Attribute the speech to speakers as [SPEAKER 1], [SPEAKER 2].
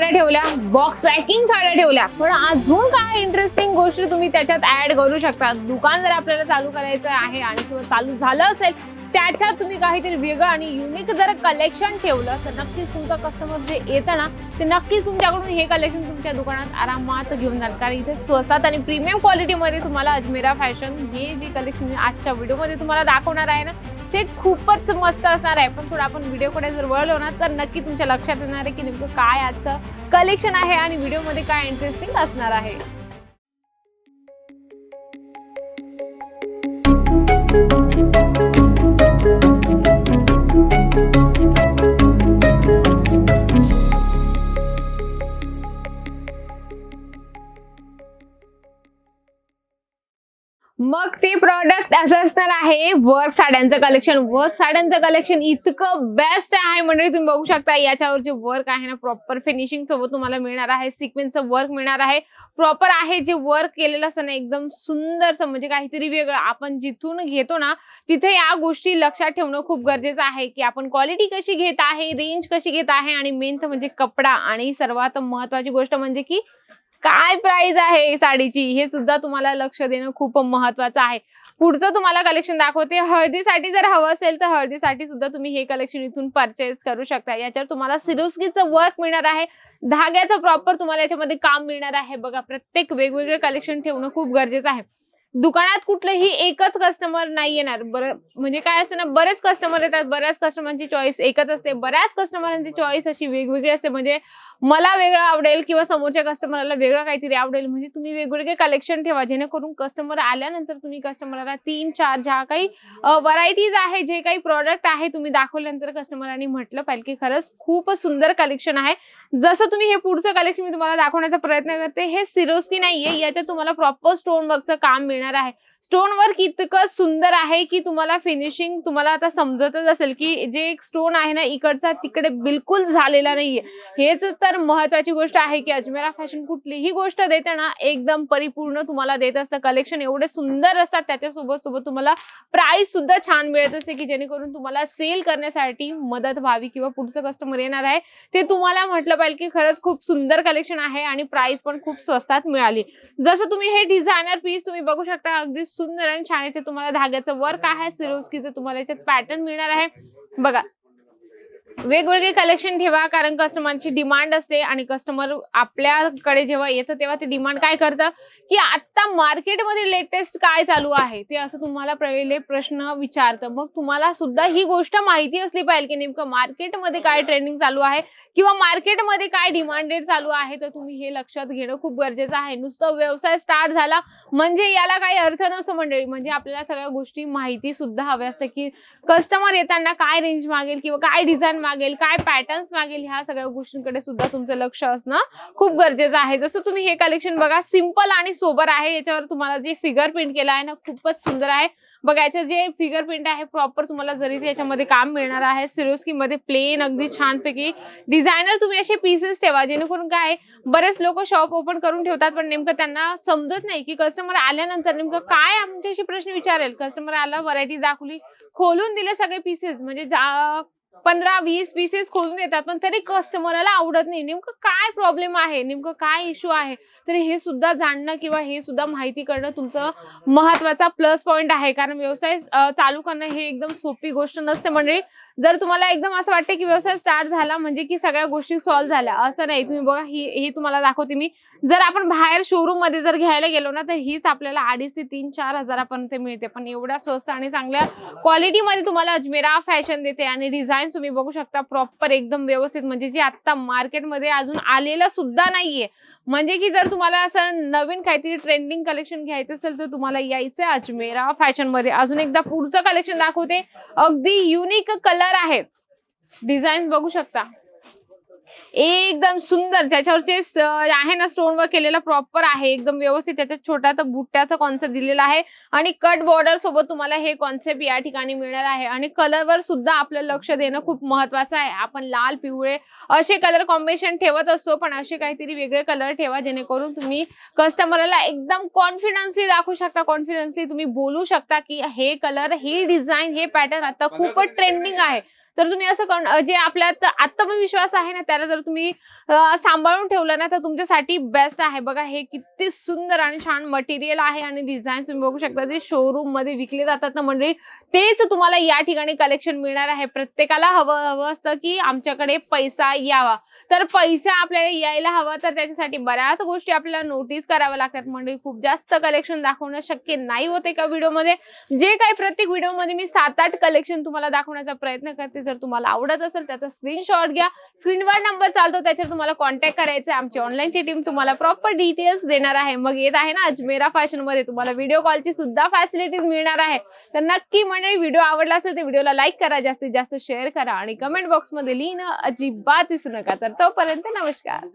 [SPEAKER 1] साड्या ठेवल्या box packing साड्या ठेवल्या. पण अजून काय इंटरेस्टिंग गोष्टी तुम्ही त्याच्यात ऍड करू शकता? दुकान जर आपल्याला चालू करायचं आहे आणि किंवा चालू झालं असेल त्याच्यात तुम्ही काहीतरी वेगळं आणि युनिक जर कलेक्शन ठेवलं तर नक्कीच तुमचं कस्टमर जे येतं ना ते नक्कीच तुमच्याकडून हे कलेक्शन तुमच्या दुकानात आरामात घेऊन जाणार. कारण इथे स्वस्तात आणि प्रीमियम क्वालिटीमध्ये तुम्हाला अजमेरा फॅशन हे जे कलेक्शन आजच्या व्हिडिओमध्ये तुम्हाला दाखवणार आहे ना ते खूपच मस्त असणार आहे. पण थोडं आपण व्हिडिओकडे जर वळलो ना तर नक्की तुमच्या लक्षात येणार आहे की नेमकं काय आजचं कलेक्शन आहे आणि व्हिडिओमध्ये काय इंटरेस्टिंग असणार आहे. मग ते प्रॉडक्ट असं असणार आहे वर्क साड्यांचं कलेक्शन वर्क साड्यांचं कलेक्शन इतकं बेस्ट आहे म्हणजे तुम्ही बघू शकता याच्यावर जे वर्क आहे ना प्रॉपर फिनिशिंग सोबत तुम्हाला मिळणार आहे सिक्वेन्सचं वर्क मिळणार आहे. प्रॉपर आहे जे वर्क केलेलं असतं ना एकदम सुंदरसं म्हणजे काहीतरी वेगळं. आपण जिथून घेतो ना तिथे या गोष्टी लक्षात ठेवणं खूप गरजेचं आहे की आपण क्वालिटी कशी घेत आहे रेंज कशी घेत आहे आणि मेन तर म्हणजे कपडा. आणि सर्वात महत्वाची गोष्ट म्हणजे की काय प्राइस आहे साडीची? हे सुद्धा तुम्हाला लक्ष देणं खूप महत्वाचं आहे. पुढचं तुम्हाला कलेक्शन दाखवते. हळदीसाठी जर हवं असेल तर हळदीसाठी सुद्धा तुम्ही हे कलेक्शन इथून परचेस करू शकता. याच्यावर तुम्हाला सिरोस्कीचं वर्क मिळणार आहे. धाग्याचं प्रॉपर तुम्हाला याच्यामध्ये काम मिळणार आहे. बघा प्रत्येक वेगवेगळे कलेक्शन ठेवणं खूप गरजेचं आहे. दुकानात कुठलंही एकच कस्टमर नाही येणार बरं म्हणजे काय असतं ना बरेच कस्टमर येतात बऱ्याच कस्टमरची चॉईस एकच असते. बऱ्याच कस्टमरांची चॉईस अशी वेगवेगळी असते. म्हणजे मला वेगळं आवडेल किंवा समोरच्या कस्टमरला वेगळं काहीतरी आवडेल. म्हणजे तुम्ही वेगवेगळे कलेक्शन ठेवा. जेणेकरून कस्टमर आल्यानंतर तुम्ही कस्टमरला तीन चार ज्या काही व्हरायटीज आहे जे काही प्रॉडक्ट आहे तुम्ही दाखवल्यानंतर कस्टमरांनी म्हटलं पाहिजे की खरंच खूप सुंदर कलेक्शन आहे. जसं तुम्ही हे पुढचं कलेक्शन मी तुम्हाला दाखवण्याचा प्रयत्न करते हे सिरोस्की नाहीये. याच्यात तुम्हाला प्रॉपर स्टोन वर्कचं काम मिळणार आहे. स्टोन वर्क इतकं सुंदर आहे की तुम्हाला फिनिशिंग तुम्हाला आता समजतच असेल की जे एक स्टोन आहे ना इकडचा तिकडे बिलकुल झालेला नाहीये. हेच तर महत्वाची गोष्ट आहे की अजमेरा फॅशन कुठलीही गोष्ट देते ना एकदम परिपूर्ण तुम्हाला देत असतं. कलेक्शन एवढे सुंदर असतात त्याच्यासोबत सोबत तुम्हाला प्राइस सुद्धा छान मिळत असते की जेणेकरून तुम्हाला सेल करण्यासाठी मदत व्हावी किंवा पुढचं कस्टमर येणार आहे. ते तुम्हाला म्हटलं पाहिजे की खरंच खूप सुंदर कलेक्शन आहे आणि प्राइस पण खूप स्वस्तात मिळाली. जसं तुम्ही हे डिझायनर पीस तुम्ही बघू शकता अगदी सुंदर आणि छान याचे तुम्हाला धाग्याचं वर्क आहे. सिरोस्कीचं तुम्हाला याच्यात पॅटर्न मिळणार आहे. बघा वेगवेगळे कलेक्शन ठेवा कारण कस्टमरची डिमांड असते आणि कस्टमर आपल्याकडे जेव्हा येतं तेव्हा ते डिमांड काय करतं? की आता मार्केटमध्ये लेटेस्ट काय चालू आहे? ते असं तुम्हाला पहिले प्रश्न विचारतं. मग तुम्हाला सुद्धा ही गोष्ट माहिती असली पाहिजे की नेमकं मार्केटमध्ये काय ट्रेंडिंग चालू आहे? किंवा मार्केटमध्ये काय डिमांडेड चालू आहे? तर तुम्ही हे लक्षात घेणं खूप गरजेचं आहे. नुसतं व्यवसाय स्टार्ट झाला म्हणजे याला काही अर्थ नसतो मंडळी. म्हणजे आपल्याला सगळ्या गोष्टी माहिती सुद्धा हव्या असतं की कस्टमर येताना काय रेंज मागेल किंवा काय डिझाईन मागेल काय पॅटर्न्स मागेल ह्या सगळ्या गोष्टींकडे सुद्धा तुमचं लक्ष असणं खूप गरजेचं आहे. जसं तुम्ही हे कलेक्शन बघा सिंपल आणि सोबर आहे. याच्यावर तुम्हाला जे फिगर प्रिंट केलं आहे ना खूपच सुंदर आहे. बघा याचं जे फिगर प्रिंट आहे प्रॉपर तुम्हाला जरीच याच्यामध्ये काम मिळणार आहे सिरोस्की मध्ये प्लेन अगदी छानपैकी डिझायनर तुम्ही असे पीसेस ठेवा. जेणेकरून काय बरेच लोक शॉप ओपन करून ठेवतात पण नेमकं त्यांना समजत नाही की कस्टमर आल्यानंतर नेमकं काय आमच्याशी प्रश्न विचारेल. कस्टमर आला व्हरायटी दाखवली खोलून दिले सगळे पीसेस म्हणजे पंधरा वीस पीसेस खोलून देतात पण तरी कस्टमरला आवडत नाही. नेमकं काय प्रॉब्लेम आहे? नेमकं काय इश्यू आहे? तरी हे सुद्धा जाणणं किंवा हे सुद्धा माहिती करणं तुमचं महत्त्वाचा प्लस पॉईंट आहे. कारण व्यवसाय चालू करणं हे एकदम सोपी गोष्ट नसते. म्हणजे जर तुम्हाला एकदम असं वाटतं की व्यवसाय स्टार्ट झाला म्हणजे की सगळ्या गोष्टी सॉल्व्ह झाल्या. असं नाही. तुम्ही बघा ही हे तुम्हाला दाखवते मी. जर आपण बाहेर शोरूममध्ये जर घ्यायला गेलो ना तर हीच आपल्याला अडीच ते तीन चार हजारापर्यंत मिळते. पण एवढ्या स्वस्त आणि चांगल्या क्वालिटीमध्ये तुम्हाला अजमेरा फॅशन देते आणि डिझाईन तुम्ही बघू शकता प्रॉपर एकदम व्यवस्थित. म्हणजे जे आता मार्केटमध्ये अजून आलेलं सुद्धा नाहीये. म्हणजे की जर तुम्हाला असं नवीन काहीतरी ट्रेंडिंग कलेक्शन घ्यायचं असेल तर तुम्हाला यायचं अजमेरा फॅशनमध्ये अजून एकदा पुढचं कलेक्शन दाखवते. अगदी युनिक कलर आहे. डिझाईन बघू शकता. एकदम सुंदर. त्याच्यावरचे आहे ना स्टोन वर्क केलेला प्रॉपर आहे. एकदम व्यवस्थित त्याच्यात छोटा तर बुट्ट्याचा कॉन्सेप्ट दिलेला आहे. आणि कट बॉर्डर सोबत तुम्हाला हे कॉन्सेप्ट या ठिकाणी मिळणार आहे. आणि कलरवर सुद्धा आपलं लक्ष देणं खूप महत्वाचं आहे. आपण लाल पिवळे असे कलर कॉम्बिनेशन ठेवत असतो पण असे काहीतरी वेगळे कलर ठेवा जेणेकरून तुम्ही कस्टमरला एकदम कॉन्फिडन्सली दाखवू शकता. कॉन्फिडन्सली तुम्ही बोलू शकता की हे कलर हे डिझाईन हे पॅटर्न आता खूपच ट्रेंडिंग आहे. तर तुम्ही असं जे आपल्यात आत्मविश्वास आहे ना त्याला जर तुम्ही सांभाळून ठेवलं ना तर तुमच्यासाठी बेस्ट आहे. बघा हे किती सुंदर आणि छान मटेरियल आहे आणि डिझाईन तुम्ही बघू शकता. जे शोरूममध्ये विकले जातात ना मंडळी तेच तुम्हाला या ठिकाणी कलेक्शन मिळणार आहे. प्रत्येकाला हवं हवं असतं की आमच्याकडे पैसा यावा. तर पैसा आपल्याला यायला हवा तर त्याच्यासाठी बऱ्याच गोष्टी आपल्याला नोटीस कराव्या लागतात. म्हणजे खूप जास्त कलेक्शन दाखवणं शक्य नाही होते एका व्हिडिओमध्ये जे काही प्रत्येक व्हिडिओमध्ये मी सात आठ कलेक्शन तुम्हाला दाखवण्याचा प्रयत्न करते जर तुम्हाला आवडत असेल त्याचा स्क्रीनशॉट घ्या. स्क्रीनवर नंबर चालतो त्याच्यावर तुम्हाला कॉन्टॅक्ट करायचा आमची ऑनलाईनची टीम तुम्हाला प्रॉपर डिटेल्स देणार आहे. मग येत आहे ना अजमेरा फॅशनमध्ये तुम्हाला व्हिडिओ कॉलची सुद्धा फॅसिलिटीज मिळणार आहे. तर नक्की मंडळी व्हिडिओ आवडला असेल तर व्हिडिओला लाईक करा. जास्तीत जास्त शेअर करा. आणि कमेंट बॉक्समध्ये लिहिणं अजिबात विसरू नका. तर तोपर्यंत नमस्कार.